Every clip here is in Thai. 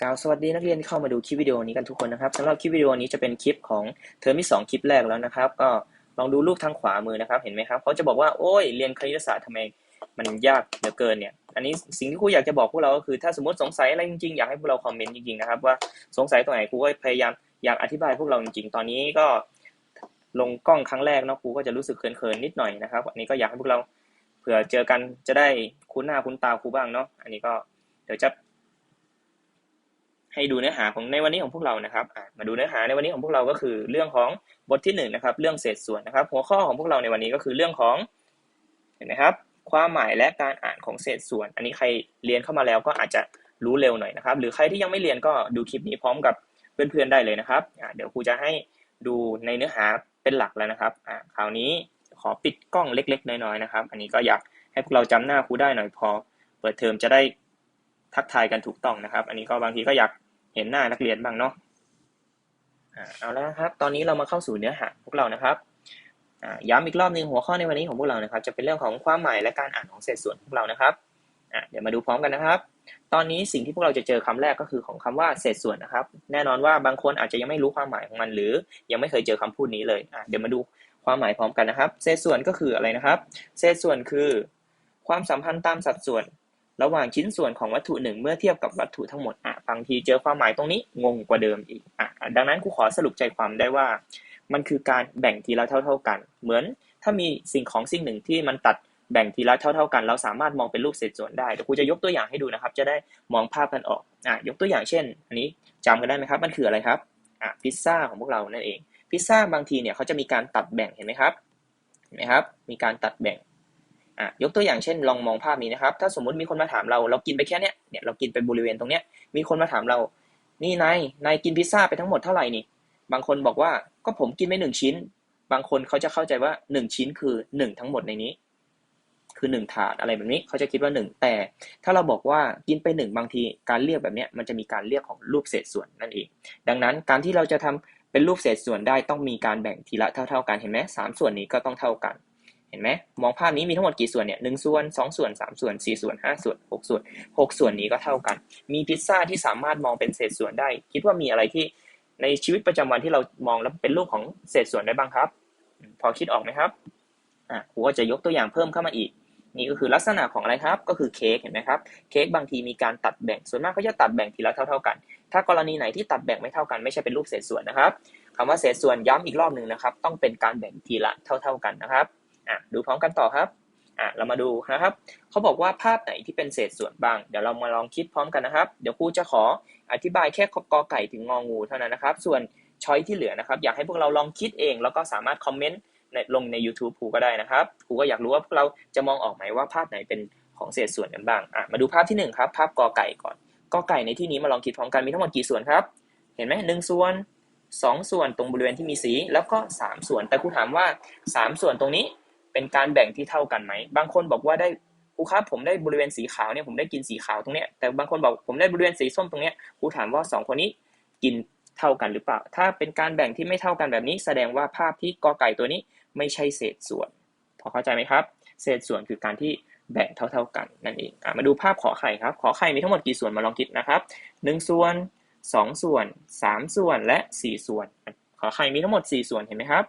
กล่าวสวัสดีนักเรียนที่เข้ามาดูคลิปวิดีโอนี้กันทุกคนนะครับสำหรับคลิปวิดีโอนี้จะเป็นคลิปของเทอมที่2คลิปแรกแล้วนะครับ ก็ลองดูรูปทางขวามือนะครับ เห็นไหมครับเขาจะบอกว่าโอ้ยเรียนคณิตศาสตร์ทำไมมันยากเหลือเกินเนี่ย อันนี้สิ่งที่ครูอยากจะบอกพวกเราก็คือ ถ้าสมมติสงสัยอะไรจริงๆ อยากให้พวกเราคอมเมนต์จริงๆนะครับว่าสงสัยตรงไหนครูก็พยายามอยากอธิบายพวกเราจริงๆ ตอนนี้ก็ลงกล้องครั้งแรกเนาะครูก็จะรู้สึกเขินๆนิดหน่อยนะครับ อันนี้ก็อยากให้พวกเราเผื่อเจอกันจะได้คุ้นหน้าคุ้นตาครูบ้างเนาะ อันนี้ก็เดี๋ยวจะ ให้ดูเนื้อหาของในวันนี้ของพวกเรานะครับมาดูเนื้อหาในวันนี้ของพวกเราก็คือ เรื่องของบทที่1นนะครับ เรื่องเศษส่วนนะครับ หัวข้อของพวกเราในวันนี้ก็คือเรื่องของเห็นไหมครับ ความหมายและการอ่านของเศษส่วน อันนี้ใครเรียนเข้ามาแล้วก็อาจจะรู้เร็วหน่อยนะครับ หรือใครที่ยังไม่เรียนก็ดูคลิปนี้พร้อมกับเพื่อนๆได้เลยนะครับเดี๋ยวครูจะให้ดูในเนื้อหาเป็นหลักแล้วนะครับคราวนี้ขอปิดกล้องเล็ก ๆ น้อยๆนะครับ อันนี้ก็อยากให้พวกเราจำหน้าครูได้หน่อยพอ เปิดเทอมจะได้ทักทายกันถูกต้องนะครับ อันนี้ก็บางทีก็อยาก ห็นหน้านักเรียนบ้างเนาะเอาแล้วนะครับ ตอนนี้เรามาเข้าสู่เนื้อหาพวกเรานะครับย้ำอีกรอบหนึ่งหัวข้อในวันนี้ของพวกเรานะครับ จะเป็นเรื่องของความหมายและการอ่านของเศษส่วนพวกเรานะครับเดี๋ยวมาดูพร้อมกันนะครับ ตอนนี้สิ่งที่พวกเราจะเจอคำแรกก็คือของคำว่าเศษส่วนนะครับ แน่นอนว่าบางคนอาจจะยังไม่รู้ความหมายของมัน หรือยังไม่เคยเจอคำพูดนี้เลยเดี๋ยวมาดูความหมายพร้อมกันนะครับ เศษส่วนก็คืออะไรนะครับ เศษส่วนคือ ความสัมพันธ์ตามสัดส่วน ระหว่างชิ้นส่วนของวัตถุหนึ่งเมื่อเทียบกับวัตถุทั้งหมดอะบางทีเจอความหมายตรงนี้งงกว่าเดิมอีกอะดังนั้นครูขอสรุปใจความได้ว่า มันคือการแบ่งทีละเท่า ๆกัน เหมือนถ้ามีสิ่งของสิ่งหนึ่งที่มันตัดแบ่งทีละเท่า ๆกัน เราสามารถมองเป็นรูปเศษส่วนได้เดี๋ยวครูจะยกตัวอย่างให้ดูนะครับ จะได้มองภาพกันออกอะยกตัวอย่างเช่น อันนี้จำกันได้ไหมครับ มันคืออะไรครับอะพิซซ่าของพวกเรานั่นเองพิซซ่าบางทีเนี่ยเขาจะมีการตัดแบ่งเห็นไหมครับเห็นไหมครับ มีการตัดแบ่ง อะยกตัวอย่างเช่นลองมองภาพนี้นะครับ ถ้าสมมุติมีคนมาถามเราเรากินไปแค่เนี้ยเนี่ยเรากินไปบริเวณตรงเนี้ยมีคนมาถามเรา นี่นายนายกินพิซซ่าไปทั้งหมดเท่าไหร่นี่ บางคนบอกว่าก็ผมกินไปหนึ่งชิ้น บางคนเขาจะเข้าใจว่าหนึ่งชิ้นคือหนึ่งทั้งหมดในนี้ คือหนึ่งถาดอะไรแบบนี้เขาจะคิดว่าหนึ่งแต่ ถ้าเราบอกว่ากินไปหนึ่งบางทีการเรียกแบบเนี้ยมันจะมีการเรียกของรูปเศษส่วนนั่นเอง ดังนั้นการที่เราจะทำเป็นรูปเศษส่วนได้ต้องมีการแบ่งทีละเท่า ๆ กันเห็นไหมสามส่วนนี้ก็ต้องเท่ากัน เห็นไหมมองภาพนี้มีทั้งหมดกี่ส่วนเนี่ยหนึ่งส่วนสองส่วนสามส่วนสี่ส่วนห้าส่วนหกส่วนหกส่วนนี้ก็เท่ากัน มีพิซซ่าที่สามารถมองเป็นเศษส่วนได้ คิดว่ามีอะไรที่ในชีวิตประจำวันที่เรามองแล้วเป็นรูปของเศษส่วนได้บ้างครับ พอคิดออกไหมครับอะครูก็จะยกตัวอย่างเพิ่มเข้ามาอีก นี่ก็คือลักษณะของอะไรครับ ก็คือเค้กเห็นไหมครับ เค้กบางทีมีการตัดแบ่ง ส่วนมากเขาจะตัดแบ่งทีละเท่าๆกัน ถ้ากรณีไหนที่ตัดแบ่งไม่เท่ากันไม่ใช่เป็นรูปเศษส่วนนะครับคำว่าเศษส่วนย้ำอีกรอบหนึ่งนะครับ ต้องเป็นการแบ่งทีละเท่า ๆกันนะครับ อะดูพร้อมกันต่อครับอะเรามาดูนะครับเขาบอกว่าภาพไหนที่เป็นเศษส่วนบ้าง เดี๋ยวเรามาลองคิดพร้อมกันนะครับ เดี๋ยวครูจะขออธิบายแค่กอไก่ถึงงองูเท่านั้นนะครับ ส่วนช้อยที่เหลือนะครับ อยากให้พวกเราลองคิดเอง แล้วก็สามารถคอมเมนต์ลงใน YouTube ครูก็ได้นะครับครูก็อยากรู้ว่าพวกเราจะมองออกไหมว่าภาพไหนเป็นของเศษส่วนกันบ้างอะมาดูภาพที่1ครับภาพกอไก่ก่อนกอไก่ในที่นี้มาลองคิดพร้อมกันมีทั้งหมดกี่ส่วนครับ เห็นไหมหนึ่งส่วนสองส่วนตรงบริเวณที่มีสี แล้วก็สามส่วนแต่ครูถามว่าสามส่วนตรงนี้ เป็นการแบ่งที่เท่ากันไหม บางคนบอกว่าได้ครูครับผมได้บริเวณสีขาวเนี่ยผมได้กินสีขาวตรงเนี้ยแต่บางคนบอกผมได้บริเวณสีส้มตรงเนี้ยครูถามว่า 2 คนนี้กินเท่ากันหรือเปล่า ถ้าเป็นการแบ่งที่ไม่เท่ากันแบบนี้ แสดงว่าภาพที่กอไก่ตัวนี้ไม่ใช่เศษส่วน พอเข้าใจไหมครับ เศษส่วนคือการที่แบ่งเท่า ๆกันนั่นเองอมาดูภาพขอไข่ครับ ขอไข่มีทั้งหมดกี่ส่วนมาลองคิดนะครับ1ส่วน2 ส่วน 3 ส่วนและ 4 ส่วน ขอไข่มีทั้งหมด 4 ส่วนเห็นไหมครับ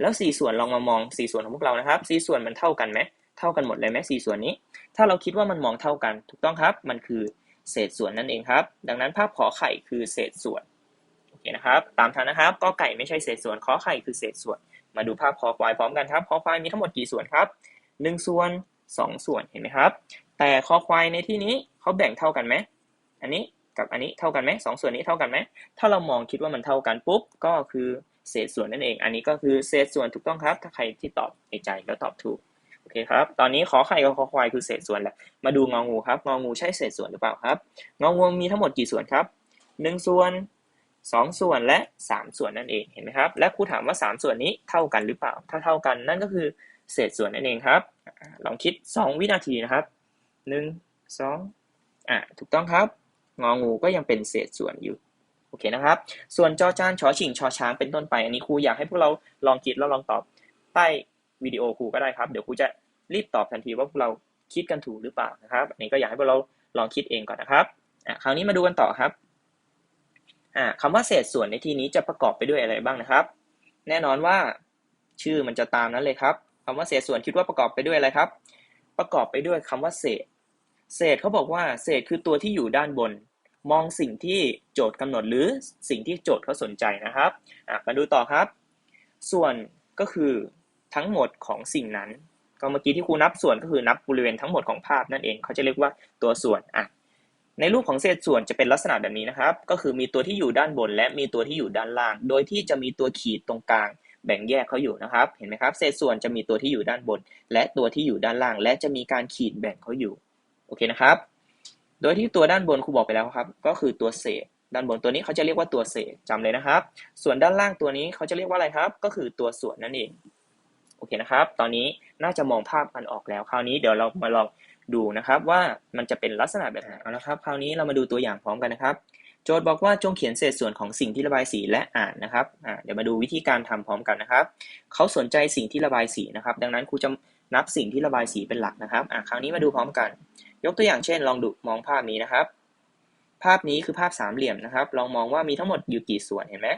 แล้วสี่ส่วนลองมามองสี่ส่วนของพวกเรานะครับสี่ส่วนมันเท่ากันไหมเท่ากันหมดเลยไหมสี่ส่วนนี้ ถ้าเราคิดว่ามันมองเท่ากัน ถูกต้องครับ มันคือเศษส่วนนั่นเองครับ ดังนั้นภาพขอไข่คือเศษส่วน โอเคนะครับ ตามทันนะครับ ก็ไก่ไม่ใช่เศษส่วน ขอไข่คือเศษส่วน มาดูภาพคอควายพร้อมกันครับคอควายมีทั้งหมดกี่ส่วนครับหนึ่งส่วนสองส่วน เห็นไหมครับ แต่คอควายในที่นี้เขาแบ่งเท่ากันไหม อันนี้กับอันนี้เท่ากันไหมสองส่วนนี้เท่ากันไหม ถ้าเรามองคิดว่ามันเท่ากันปุ๊บ ก็คือ เศษส่วนนั่นเอง อันนี้ก็คือเศษส่วนถูกต้องครับ ถ้าใครที่ตอบในใจก็ตอบถูก โอเคครับ ตอนนี้ขอไข่กับขอควายคือเศษส่วนแหละ มาดูงองูครับ งองูใช่เศษส่วนหรือเปล่าครับ งองูมีทั้งหมดกี่ส่วนครับหนึ่งส่วนสองส่วนและสามส่วนนั่นเอง เห็นไหมครับ และครูถามว่าสามส่วนนี้เท่ากันหรือเปล่า ถ้าเท่ากันนั่นก็คือเศษส่วนนั่นเองครับ ลองคิดสองวินาทีนะครับหนึ่งสองอะ ถูกต้องครับ งองูก็ยังเป็นเศษส่วนอยู่ อเคนะครับ ส่วนจอจานชอชิงชอช้างเป็นต้นไป อันนี้ครูอยากให้พวกเราลองคิดแล้วลองตอบใต้วิดีโอครูก็ได้ครับ เดี๋ยวครูจะรีบตอบทันทีว่าพวกเราคิดกันถูกหรือเปล่านะครับอันนี้ก็อยากให้พวกเราลองคิดเองก่อนนะครับอะคราวนี้มาดูกันต่อครับอ่าคำว่าเศษส่วนในที่นี้จะประกอบไปด้วยอะไรบ้างนะครับ แน่นอนว่าชื่อมันจะตามนั้นเลยครับคำว่าเศษส่วนคิดว่าประกอบไปด้วยอะไรครับ ประกอบไปด้วยคำว่าเศษ เศษเขาบอกว่า เศษคือตัวที่อยู่ด้านบน มองสิ่งที่โจทย์กำหนดหรือสิ่งที่โจทย์เขาสนใจนะครับมาดูต่อครับ ส่วนก็คือทั้งหมดของสิ่งนั้น ก็เมื่อกี้ที่ครูนับส่วนก็คือนับบริเวณทั้งหมดของภาพนั่นเองเขาจะเรียกว่าตัวส่วนอะในรูปของเศษส่วนจะเป็นลักษณะแบบนี้นะครับ ก็คือมีตัวที่อยู่ด้านบน และมีตัวที่อยู่ด้านล่าง โดยที่จะมีตัวขีดตรงกลาง แบ่งแยกเขาอยู่นะครับ เห็นไหมครับ เศษส่วนจะมีตัวที่อยู่ด้านบน และตัวที่อยู่ด้านล่าง และจะมีการขีดแบ่งเขาอยู่ โอเคนะครับ โดยที่ตัวด้านบนครูบอกไปแล้วครับ ก็คือตัวเศษ ด้านบนตัวนี้เขาจะเรียกว่าตัวเศษจำเลยนะครับ ส่วนด้านล่างตัวนี้เขาจะเรียกว่าอะไรครับ ก็คือตัวส่วนนั่นเอง โอเคนะครับ ตอนนี้น่าจะมองภาพกันออกแล้ว คราวนี้เดี๋ยวเรามาลองดูนะครับว่ามันจะเป็นลักษณะแบบไหนเอาละครับ คราวนี้เรามาดูตัวอย่างพร้อมกันนะครับ โจทย์บอกว่าจงเขียนเศษส่วนของสิ่งที่ระบายสีและอ่านนะครับเดี๋ยวมาดูวิธีการทำพร้อมกันนะครับ เขาสนใจสิ่งที่ระบายสีนะครับ ดังนั้นครูจะนับสิ่งที่ระบายสีเป็นหลักนะครับคราวนี้มาดูพร้อมกัน ยกตัวอย่างเช่น ลองดูมองภาพนี้นะครับ ภาพนี้คือภาพสามเหลี่ยมนะครับ ลองมองว่ามีทั้งหมดอยู่กี่ส่วนเห็นไหม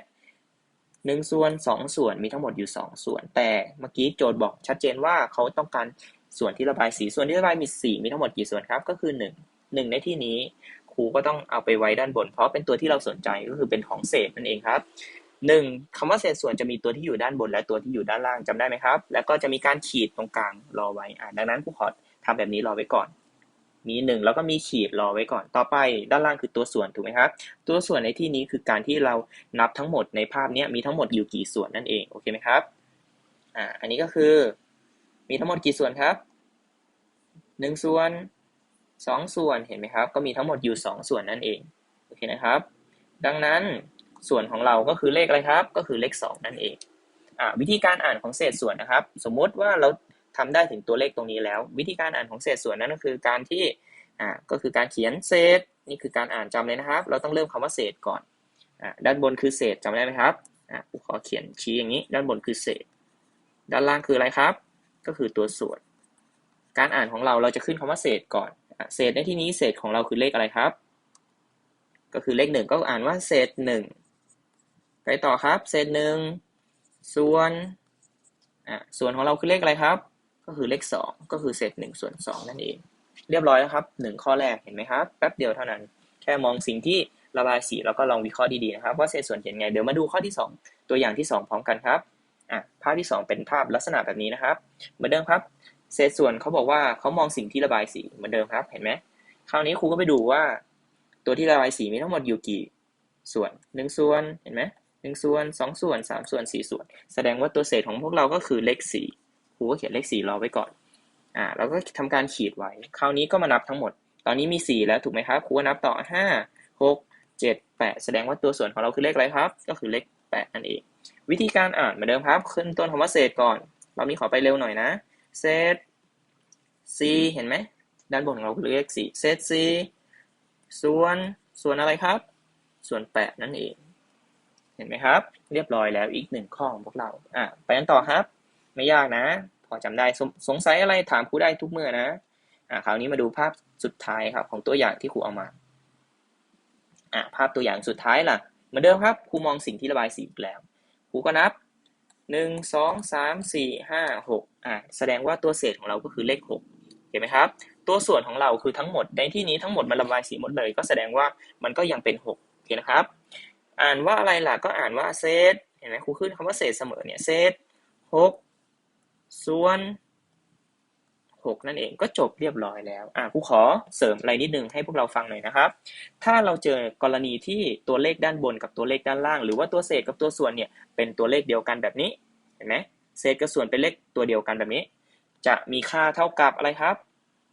หนึ่งส่วนสองส่วนมีทั้งหมดอยู่สองส่วน แต่เมื่อกี้โจทย์บอกชัดเจนว่าเขาต้องการส่วนที่ระบายสีส่วนที่ระบายมีสีมีทั้งหมดกี่ส่วนครับ ก็คือหนึ่งหนึ่งในที่นี้ครูก็ต้องเอาไปไว้ด้านบน เพราะเป็นตัวที่เราสนใจก็คือเป็นของเศษนั่นเองครับหนึ่งคำว่าเศษส่วนจะมีตัวที่อยู่ด้านบนและตัวที่อยู่ด้านล่างจำได้ไหมครับ แล้วก็จะมีการขีดตรงกลางรอไว้อ่าดังนั้นครูขอทำแบบนี้รอไว้ก่อน มีหนึ่งแล้วก็มีขีดรอไว้ก่อน ต่อไปด้านล่างคือตัวส่วนถูกไหมครับ ตัวส่วนในที่นี้คือการที่เรานับทั้งหมดในภาพนี้มีทั้งหมดอยู่กี่ส่วนนั่นเอง โอเคไหมครับ อ่า อันนี้ก็คือ มีทั้งหมดกี่ส่วนครับหนึ่งส่วนสองส่วน เห็นไหมครับ ก็มีทั้งหมดอยู่สองส่วนนั่นเอง โอเคนะครับ ดังนั้นส่วนของเราก็คือเลขอะไรครับ ก็คือเลขสองนั่นเอง อ่า วิธีการอ่านของเศษส่วนนะครับ สมมุติว่าเรา ทำได้ถึงตัวเลขตรงนี้แล้ว วิธีการอ่านของเศษส่วนนั้นก็คือการที่อ่าก็คือการเขียนเศษนี่คือการอ่านจำเลยนะครับ เราต้องเริ่มคำว่าเศษก่อนอ่าด้านบนคือเศษจำได้ไหมครับอ่าขอเขียนชี้อย่างนี้ ด้านบนคือเศษ ด้านล่างคืออะไรครับ ก็คือตัวส่วน การอ่านของเราเราจะขึ้นคำว่าเศษก่อนเศษในที่นี้เศษของเราคือเลขอะไรครับ ก็คือเลขหนึ่งก็อ่านว่าเศษหนึ่งไปต่อครับ เศษหนึ่งส่วนอะส่วนของเราคือเลขอะไรครับ ก็คือเลขสองก็คือเศษหนึ่งส่วนสองนั่นเอง เรียบร้อยแล้วครับหนึ่งข้อแรกเห็นไหมครับแป๊บเดียวเท่านั้น แค่มองสิ่งที่ระบายสีแล้วก็ลองวิเคราะห์ดีๆนะครับ ว่าเศษส่วนเขียนไงเดี๋ยวมาดูข้อที่ 2 ตัวอย่างที่ 2 พร้อมกันครับอะภาพที่ 2 เป็นภาพลักษณะแบบนี้นะครับ เหมือนเดิมครับ เศษส่วนเขาบอกว่าเขามองสิ่งที่ระบายสีเหมือนเดิมครับเห็นไหมคราวนี้ครูก็ไปดูว่า ตัวที่ระบายสีมีทั้งหมดอยู่กี่ส่วนหนึ่งส่วนเห็นไหมหนึ่งส่วนสองส่วนสามส่วนสี่ส่วน แสดงว่าตัวเศษของพวกเราก็คือเลขสี่ ครูก็เขียนเลขสี่รอไว้ก่อน อ่า แล้วก็ทำการขีดไว้ คราวนี้ก็มานับทั้งหมด ตอนนี้มีสี่แล้วถูกไหมครับ ครูก็นับต่อห้าหกเจ็ดแปดแสดงว่าตัวส่วนของเราคือเลขอะไรครับ ก็คือเลขแปดนั่นเอง วิธีการอ่านเหมือนเดิมครับ ขึ้นต้นคำว่าเศษก่อน เรอบนี้ขอไปเร็วหน่อยนะ เศษ c เห็นไหม ด้านบนเราคือเลข4เศษ c ส่วนส่วนอะไรครับ ส่วน8นั่นเอง เห็นไหมครับ เรียบร้อยแล้วอีกหนึ่งข้อของพวกเรา อะ ไปกันต่อครับ ไม่ยากนะ พอจำได้สสงสัยอะไรถามครูได้ทุกเมื่อนะอะคราวนี้มาดูภาพสุดท้ายครับของตัวอย่างที่ครูเอามาอะภาพตัวอย่างสุดท้ายล่ะเหมือนเดิมครับครูมองสิ่งที่ระบายสีอีกแล้วครูก็นับหนึ่งสองสามสี่ห้าหกอะแสดงว่าตัวเศษของเราก็คือเลขหกเห็นไหมครับ ตัวส่วนของเราคือทั้งหมดในที่นี้ทั้งหมดมันระบายสีหมดเลย ก็แสดงว่ามันก็ยังเป็นหกโอเคนะครับ อ่านว่าอะไรล่ะก็อ่านว่าเศษเห็นไหมครูขึ้นคำว่าเศษเสมอเนี่ยเศษหก ส่วนหกนั่นเองก็จบเรียบร้อยแล้ว อะครูขอเสริมอะไรนิดนึงให้พวกเราฟังหน่อยนะครับ ถ้าเราเจอกรณีที่ตัวเลขด้านบนกับตัวเลขด้านล่าง หรือว่าตัวเศษกับตัวส่วนเนี่ยเป็นตัวเลขเดียวกันแบบนี้ เห็นไหมเศษกับส่วนเป็นเลขตัวเดียวกันแบบนี้ จะมีค่าเท่ากับอะไรครับ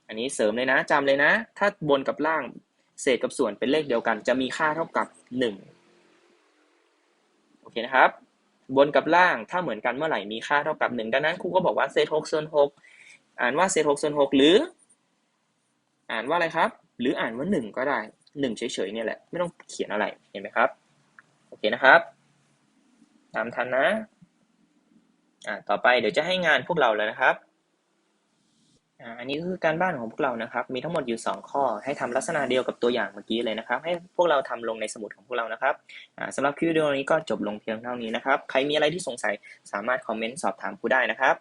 อันนี้เสริมเลยนะจำเลยนะ ถ้าบนกับล่างเศษกับส่วนเป็นเลขเดียวกัน จะมีค่าเท่ากับ 1 โอเคนะครับ บนกับล่างถ้าเหมือนกันเมื่อไหร่มีค่าเท่ากับ1ดังนั้นครูก็บอกว่าเศษ6ส่วน6อ่านว่าเศษ6ส่วน6หรือ อ่านว่าอะไรครับ หรืออ่านว่า1ก็ได้1เฉยๆเนี่ยแหละ ไม่ต้องเขียนอะไรเห็นไหมครับโอเคนะครับ ตามทันนะอ่าต่อไปเดี๋ยวจะให้งานพวกเราแล้วนะครับ อันนี้ก็คือการบ้านของพวกเรานะครับ มีทั้งหมดอยู่ 2 ข้อ ให้ทำลักษณะเดียวกับตัวอย่างเมื่อกี้เลยนะครับ ให้พวกเราทำลงในสมุดของพวกเรานะครับสำหรับคลิปวิดีโอนี้ก็จบลงเพียงเท่านี้นะครับ ใครมีอะไรที่สงสัยสามารถคอมเมนต์สอบถามครูได้นะครับ